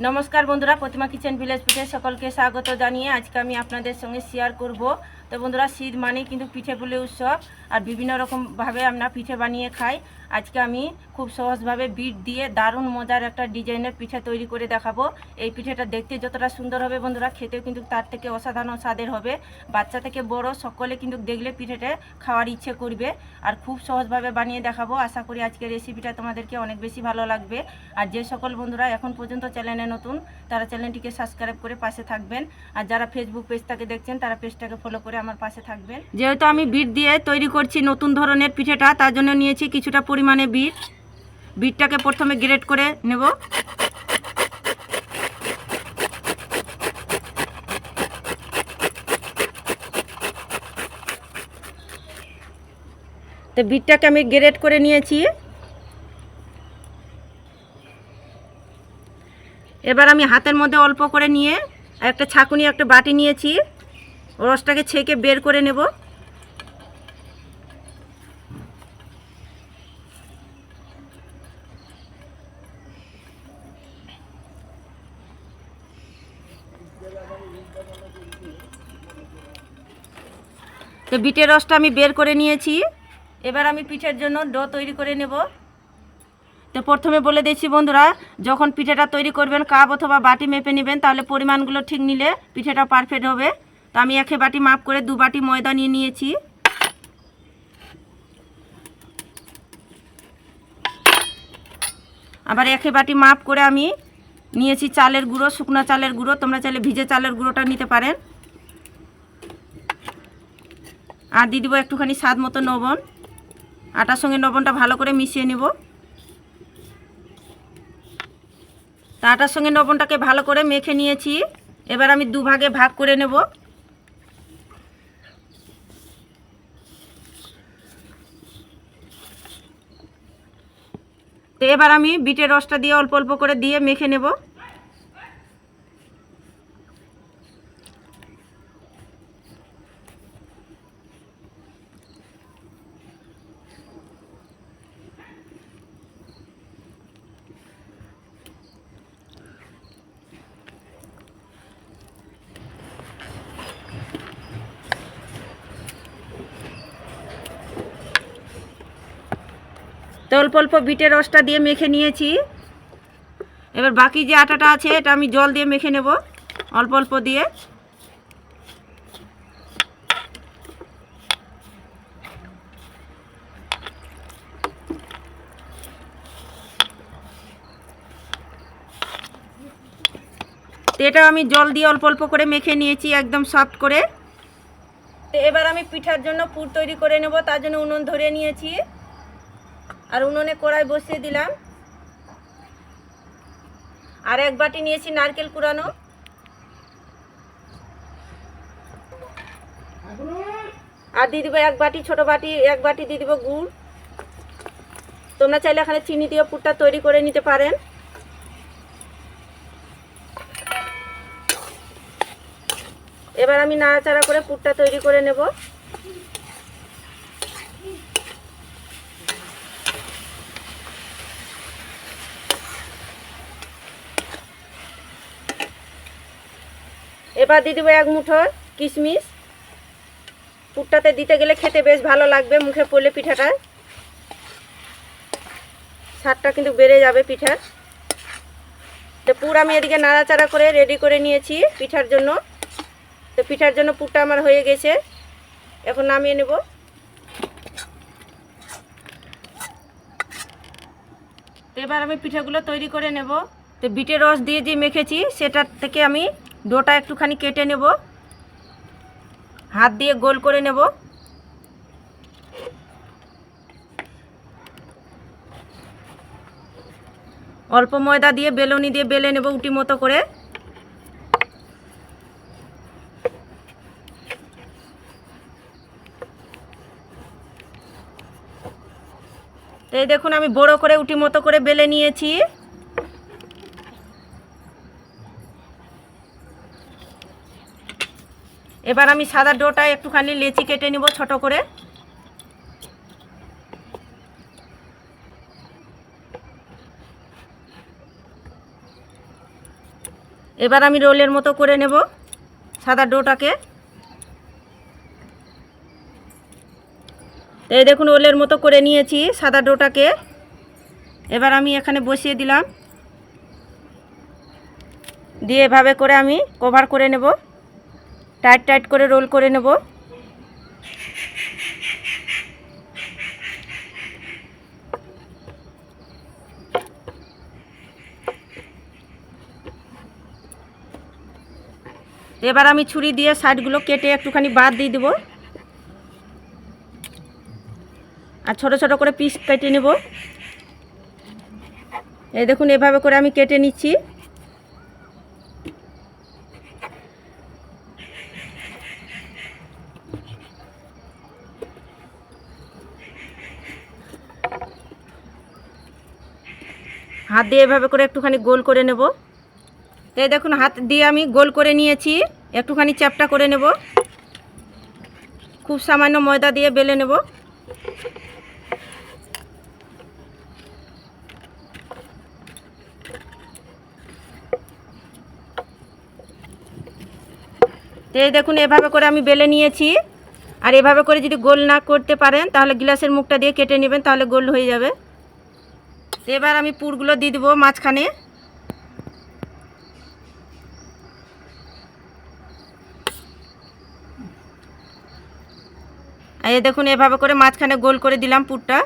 নমস্কার বন্ধুরা, প্রতিমা kitchen village পিঠে সকলকে স্বাগত জানিয়ে আজকে আমি আপনাদের সঙ্গে শেয়ার করব। তো বন্ধুরা, শীত মানে কিন্তু পিঠে পুলি উৎসব। আর বিভিন্ন রকমভাবে আমরা পিঠে বানিয়ে খাই। আজকে আমি খুব সহজভাবে বিট দিয়ে দারুণ মজার একটা ডিজাইনের পিঠে তৈরি করে দেখাবো। এই পিঠেটা দেখতে যতটা সুন্দর হবে বন্ধুরা, খেতেও কিন্তু তার থেকে অসাধারণ স্বাদের হবে। বাচ্চা থেকে বড় সকলে কিন্তু দেখলে পিঠেটা খাওয়ার ইচ্ছে করবে। আর খুব সহজভাবে বানিয়ে দেখাবো। আশা করি আজকের রেসিপিটা তোমাদেরকে অনেক বেশি ভালো লাগবে। আর যে সকল বন্ধুরা এখন পর্যন্ত চ্যানেলে নতুন, তারা চ্যানেলটিকে সাবস্ক্রাইব করে পাশে থাকবেন। আর যারা ফেসবুক পেজটাকে দেখছেন, তারা পেজটাকে ফলো করে আমার পাশে থাকবেন। যেহেতু আমি বিট দিয়ে তৈরি করছি নতুন ধরনের পিঠেটা, তার জন্য নিয়েছি কিছুটা পরিমাণে বিট। বিটটাকে প্রথমে গ্রেট করে নেব। তো বিটটাকে আমি গ্রেট করে নিয়েছি। এবার আমি হাতের মধ্যে অল্প করে নিয়ে একটা ছাকুনি, একটা বাটি নিয়েছি। রসটাকে ছেঁকে বের করে নেব। তো বিটের রসটা আমি বের করে নিয়েছি। এবার আমি পিঠের জন্য ডো তৈরি করে নেব। তো প্রথমে বলে দিচ্ছি বন্ধুরা, যখন পিঠেটা তৈরি করবেন, কাপ অথবা বাটি মেপে নেবেন, তাহলে পরিমাণগুলো ঠিক নিলে পিঠেটা পারফেক্ট হবে। তো আমি একে বাটি মাপ করে দু বাটি ময়দা নিয়ে নিয়েছি। আবার একে বাটি মাপ করে আমি নিয়েছি চালের গুঁড়ো, শুকনো চালের গুঁড়ো। তোমরা চাইলে ভিজে চালের গুঁড়োটা নিতে পারেন। আর দিয়ে দিব একটুখানি স্বাদ মতো লবণ। আটার সঙ্গে লবণটা ভালো করে মিশিয়ে নেব। তা আটার সঙ্গে লবণটাকে ভালো করে মেখে নিয়েছি। এবার আমি দুভাগে ভাগ করে নেব। তো এবার আমি বিটের রসটা দিয়ে অল্প অল্প করে দিয়ে মেখে নেব। তো অল্প অল্প বিটের রসটা দিয়ে মেখে নিয়েছি। এবার বাকি যে আটাটা আছে, এটা আমি জল দিয়ে মেখে নেব, অল্প অল্প দিয়ে। এটা আমি জল দিয়ে অল্প অল্প করে মেখে নিয়েছি, একদম সফট করে। তো এবার আমি পিঠার জন্য পুর তৈরি করে নেব, তার জন্য উনুন ধরে নিয়েছি। আর উনুনে কড়াই বসিয়ে দিলাম। আর এক বাটি নিয়েছি নারকেল কুড়ানো। আর দিয়ে দিব এক বাটি, ছোট বাটি, এক বাটি দিয়ে দিব গুড়। তোমরা চাইলে এখানে চিনি দিয়ে পুরটা তৈরি করে নিতে পারেন। এবার আমি নাড়াচাড়া করে পুরটা তৈরি করে নেব। এবার দিয়ে দেবো এক মুঠো কিশমিশ। পুরটাতে দিতে গেলে খেতে বেশ ভালো লাগবে মুখে পড়লে পিঠাটা। স্বাদটা কিন্তু বেড়ে যাবে পিঠার। তো পুর আমি এদিকে নাড়াচাড়া করে রেডি করে নিয়েছি পিঠার জন্য। তো পিঠার জন্য পুরটা আমার হয়ে গেছে। এখন নামিয়ে নেব। এবার আমি পিঠাগুলো তৈরি করে নেব। তো বিটের রস দিয়ে যে মেখেছি, সেটার থেকে আমি ডোটা একটুখানি কেটে নেব। হাত দিয়ে গোল করে নেব। অল্প ময়দা দিয়ে, বেলনি দিয়ে বেলে নেব উটি মতো করে। এই দেখুন, আমি বড় করে উটি মতো করে বেলে নিয়েছি। এবার আমি সাদা ডোটা একটুখানি লেচি কেটে নিব ছোট করে। এবার আমি রোলের মতো করে নেব সাদা ডোটাকে। এই দেখুন, রোলের মতো করে নিয়েছি সাদা ডোটাকে। এবার আমি এখানে বসিয়ে দিলাম। দিয়ে এভাবে করে আমি কভার করে নেব। টাইট টাইট করে রোল করে নেব। এবার আমি ছুরি দিয়ে সাইডগুলো কেটে একটুখানি বাদ দিয়ে দেবো। আর ছোট ছোট করে পিস কেটে নেব। এই দেখুন, এভাবে করে আমি কেটে নিচ্ছি। হাত দিয়ে এভাবে করে একটুখানি গোল করে নেব। তো এই দেখুন, হাত দিয়ে আমি গোল করে নিয়েছি, একটুখানি চ্যাপটা করে নেব। খুব সামান্য ময়দা দিয়ে বেলে নেব। তো দেখুন, এভাবে করে আমি বেলে নিয়েছি। আর এভাবে করে যদি গোল না করতে পারেন, তাহলে গ্লাসের মুখটা দিয়ে কেটে নেবেন, তাহলে গোল হয়ে যাবে। এবার আমি পুরগুলো দিয়ে দেবো মাঝখানে। এই দেখুন, এভাবে করে মাঝখানে গোল করে দিলাম পুরটা।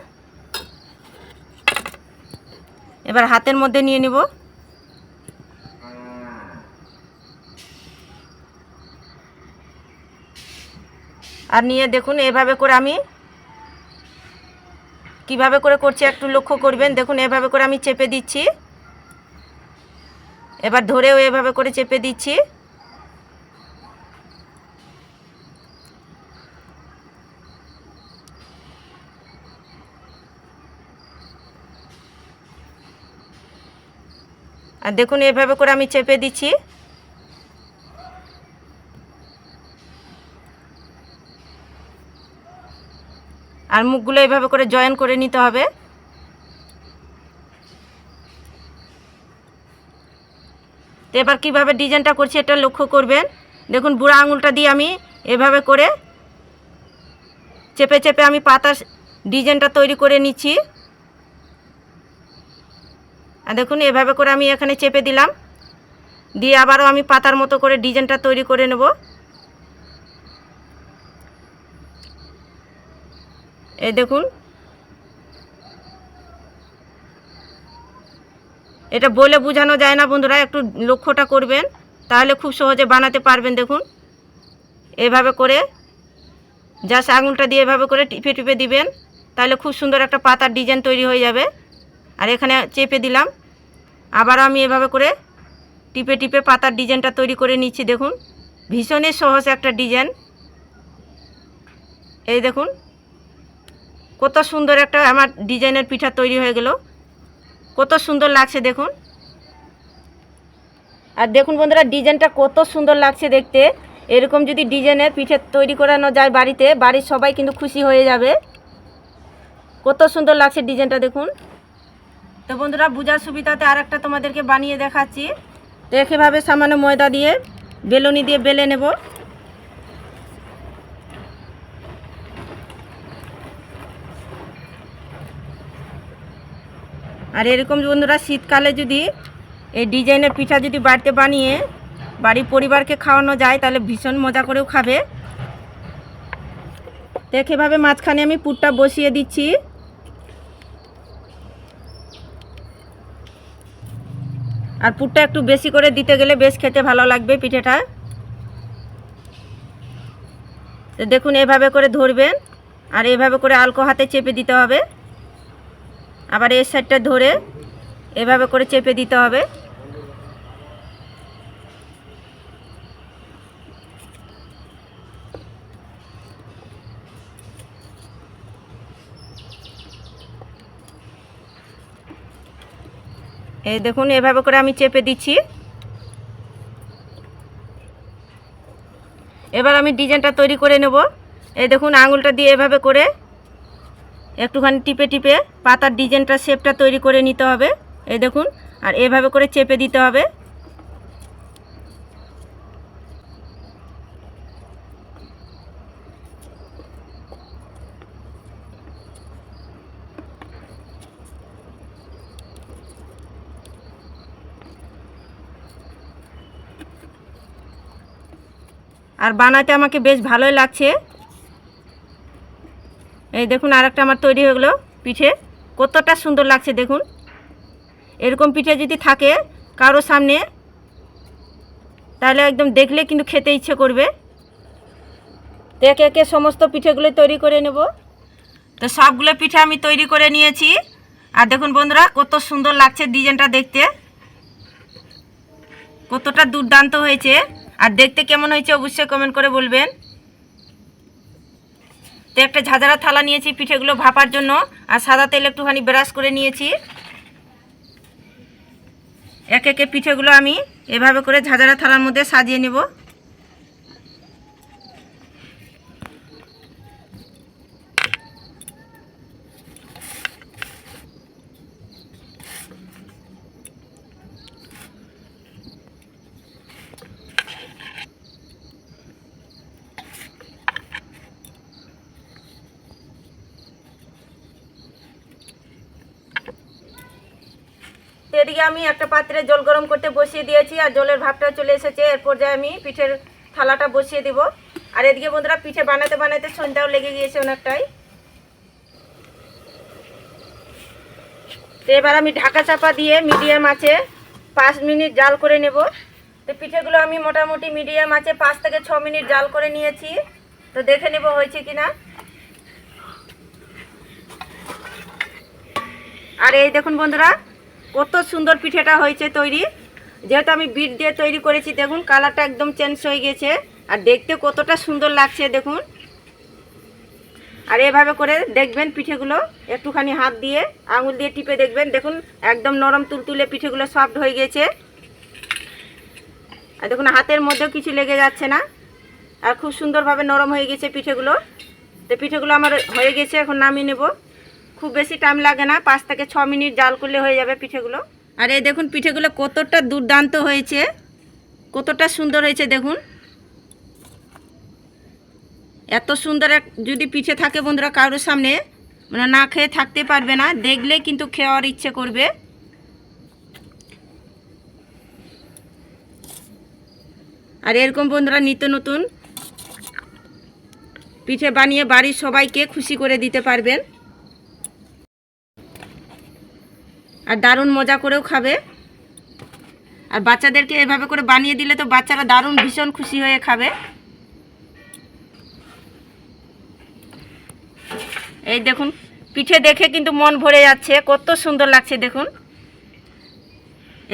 এবার হাতের মধ্যে নিয়ে নিব। আর নিয়ে দেখুন, এভাবে করে আমি কীভাবে করে করছি একটু লক্ষ্য করবেন। দেখুন, এভাবে করে আমি চেপে দিচ্ছি। এবার ধরেও এভাবে করে চেপে দিচ্ছি। আর দেখুন, এভাবে করে আমি চেপে দিচ্ছি। আর মুখগুলো এইভাবে করে জয়েন করে নিতে হবে। তো এবার কীভাবে ডিজাইনটা করছি এটা লক্ষ্য করবেন। দেখুন, বুড়া আঙুলটা দিয়ে আমি এভাবে করে চেপে চেপে আমি পাতার ডিজাইনটা তৈরি করে নিচ্ছি। আর দেখুন, এভাবে করে আমি এখানে চেপে দিলাম। দিয়ে আবারও আমি পাতার মতো করে ডিজাইনটা তৈরি করে নেব। এই দেখুন। এটা বলে বোঝানো যায় না বন্ধুরা, একটু লক্ষ্যটা করবেন, তাহলে খুব সহজে বানাতে পারবেন, দেখুন। এভাবে করে জাস্ট আঙুলটা দিয়ে এভাবে করে টিপে টিপে দিবেন, তাহলে খুব সুন্দর একটা পাতার ডিজাইন তৈরি হয়ে যাবে। আর এখানে চেপে দিলাম। আবার আমি এভাবে করে টিপে টিপে পাতার ডিজাইনটা তৈরি করে নিচ্ছি, দেখুন। ভীষণই সহজ একটা ডিজাইন। এই দেখুন। কত সুন্দর একটা আমার ডিজাইনের পিঠা তৈরি হয়ে গেল। কত সুন্দর লাগছে দেখুন। আর দেখুন বন্ধুরা, ডিজাইনটা কত সুন্দর লাগছে দেখতে। এরকম যদি ডিজাইনের পিঠে তৈরি করানো যায় বাড়িতে, বাড়ির সবাই কিন্তু খুশি হয়ে যাবে। কত সুন্দর লাগছে ডিজাইনটা দেখুন। তো বন্ধুরা, বোঝার সুবিধাতে আর একটা তোমাদেরকে বানিয়ে দেখাচ্ছি। তো একইভাবে সামান্য ময়দা দিয়ে, বেলুনি দিয়ে বেলে নেব। আর এরকম বন্ধুরা, শীতকালে যদি এই ডিজাইনের পিঠা যদি বাড়িতে বানিয়ে বাড়ির পরিবারকে খাওয়ানো যায়, তাহলে ভীষণ মজা করেও খাবে। একইভাবে মাঝখানে আমি পুরটা বসিয়ে দিচ্ছি। আর পুরটা একটু বেশি করে দিতে গেলে বেশ খেতে ভালো লাগবে পিঠেটা। দেখুন, এভাবে করে ধরবেন, আর এভাবে করে আলকো হাতে চেপে দিতে হবে। আবার এর সাইডটা ধরে এভাবে করে চেপে দিতে হবে। এই দেখুন, এভাবে করে আমি চেপে দিচ্ছি। এবার আমি ডিজাইনটা তৈরি করে নেব। এই দেখুন, আঙুলটা দিয়ে এভাবে করে একটুখানি টিপে টিপে পাতার ডিজাইনটা, শেপটা তৈরি করে নিতে হবে। এই দেখুন, আর এভাবে করে চেপে দিতে হবে। আর বানাতে আমাকে বেশ ভালোই লাগছে। এই দেখুন আরেকটা আমার তৈরি হয়ে গেলো পিঠে। কতটা সুন্দর লাগছে দেখুন। এরকম পিঠে যদি থাকে কারও সামনে, তাহলে একদম দেখলে কিন্তু খেতে ইচ্ছে করবে। তো একে একে সমস্ত পিঠেগুলো তৈরি করে নেব। তো সবগুলো পিঠে আমি তৈরি করে নিয়েছি। আর দেখুন বন্ধুরা, কত সুন্দর লাগছে ডিজাইনটা দেখতে। কতটা দুর্দান্ত হয়েছে। আর দেখতে কেমন হয়েছে অবশ্যই কমেন্ট করে বলবেন। তো একটা ঝাঁঝারা থালা নিয়েছি পিঠেগুলো ভাপার জন্য, আর সাদা তেল একটুখানি ব্রাশ করে নিয়েছি। এক একে পিঠেগুলো আমি এভাবে করে ঝাঁঝারা থালার মধ্যে সাজিয়ে নেব। তো এদিকে আমি একটা পাত্রে জল গরম করতে বসিয়ে দিয়েছি আর জলের ভাবটা চলে এসেছে। এর পর্যায়ে আমি পিঠের থালাটা বসিয়ে দিব। আর এদিকে বন্ধুরা পিঠে বানাতে বানাতে সন্ধ্যাও লেগে গিয়েছে অনেকটাই। তো এবার আমি ঢাকা চাপা দিয়ে মিডিয়াম আছে পাঁচ মিনিট জাল করে নেব। তো পিঠেগুলো আমি মোটামুটি মিডিয়াম আছে পাঁচ থেকে ছ মিনিট জাল করে নিয়েছি। তো দেখে নেব হয়েছে কিনা। আর এই দেখুন বন্ধুরা কত সুন্দর পিঠেটা হয়েছে তৈরি। যেহেতু আমি বিট দিয়ে তৈরি করেছি, দেখুন কালারটা একদম চেঞ্জ হয়ে গেছে। আর দেখতে কতটা সুন্দর লাগছে, দেখুন। আর এভাবে করে দেখবেন পিঠেগুলো, একটুখানি হাত দিয়ে আঙুল দিয়ে টিপে দেখবেন। দেখুন, একদম নরম তুলতুলে পিঠেগুলো সফট হয়ে গেছে। আর দেখুন, হাতের মধ্যেও কিছু লেগে যাচ্ছে না। আর খুব সুন্দরভাবে নরম হয়ে গেছে পিঠেগুলো। তো পিঠেগুলো আমার হয়ে গেছে, এখন নামিয়ে নেব। খুব বেশি টাইম লাগে না, পাঁচ থেকে ছ মিনিট জাল করলে হয়ে যাবে পিঠেগুলো। আর এই দেখুন, পিঠেগুলো কতটা দুর্দান্ত হয়েছে, কতটা সুন্দর হয়েছে দেখুন। এত সুন্দর এক যদি পিঠে থাকে বন্ধুরা কারোর সামনে মানে না খেয়ে থাকতে পারবে না, দেখলে কিন্তু খেয়ার ইচ্ছে করবে। আর এরকম বন্ধুরা নিত্য নতুন পিঠে বানিয়ে বাড়ির সবাইকে খুশি করে দিতে পারবেন। আর দারুণ মজা করেও খাবে। আর বাচ্চাদেরকে এভাবে করে বানিয়ে দিলে তো বাচ্চারা দারুণ ভীষণ খুশি হয়ে খাবে। এই দেখুন, পিঠে দেখে কিন্তু মন ভরে যাচ্ছে, কত সুন্দর লাগছে দেখুন।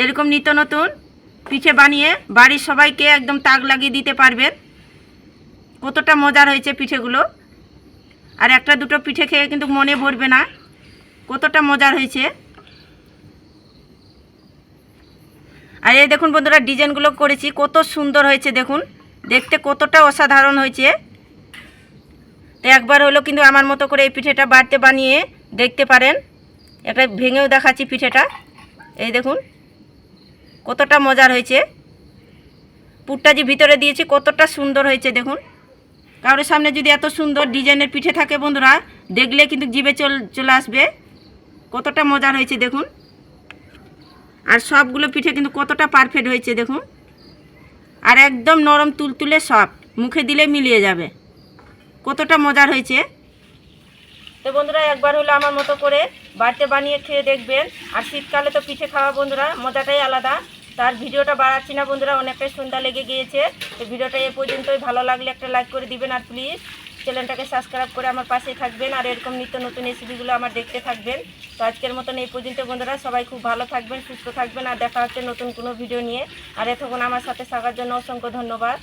এরকম নিত্য নতুন পিঠে বানিয়ে বাড়ির সবাইকে একদম তাক লাগিয়ে দিতে পারবেন। কতটা মজার হয়েছে পিঠেগুলো। আর একটা দুটো পিঠে খেয়ে কিন্তু মনে ভরবে না। কতটা মজার হয়েছে আর এই দেখুন বন্ধুরা, ডিজাইনগুলো করেছি, কত সুন্দর হয়েছে দেখুন। দেখতে কতটা অসাধারণ হয়েছে। একবার হলো কিন্তু আমার মতো করে এই পিঠেটা বাড়িতে বানিয়ে দেখতে পারেন। একটা ভেঙেও দেখাচ্ছি পিঠেটা। এই দেখুন, কতটা মজার হয়েছে। পুরটা যে ভিতরে দিয়েছি, কতটা সুন্দর হয়েছে দেখুন। কারোর সামনে যদি এত সুন্দর ডিজাইনের পিঠে থাকে বন্ধুরা, দেখলে কিন্তু জিভে চল, চলে আসবে। কতটা মজার হয়েছে দেখুন। আর সবগুলো পিঠে কিন্তু কতটা পারফেক্ট হয়েছে দেখুন। আর একদম নরম তুলতুলে সব, মুখে দিলে মিলিয়ে যাবে। কতটা মজার হয়েছে। তো বন্ধুরা, একবার হলো আমার মতো করে বাড়িতে বানিয়ে খেয়ে দেখবেন। আর শীতকালে তো পিঠে খাওয়া বন্ধুরা, মজাটাই আলাদা। তার ভিডিওটা বাড়াচ্ছি না বন্ধুরা, অনেকটাই সন্ধ্যা লেগে গিয়েছে। তো ভিডিওটা এ পর্যন্তই, ভালো লাগলে একটা লাইক করে দিবেন আর প্লিজ চ্যানেলটাকে সাবস্ক্রাইব করে আমার পাশেই থাকবেন আর এরকম নিত্য নতুন রেসিপিগুলো আমার দেখতে থাকবেন। তো আজকের মতন এই পর্যন্ত বন্ধুরা, সবাই খুব ভালো থাকবেন, সুস্থ থাকবেন আর দেখা হচ্ছে নতুন কোনো ভিডিও নিয়ে। আর এতক্ষণ আমার সাথে থাকার জন্য অসংখ্য ধন্যবাদ।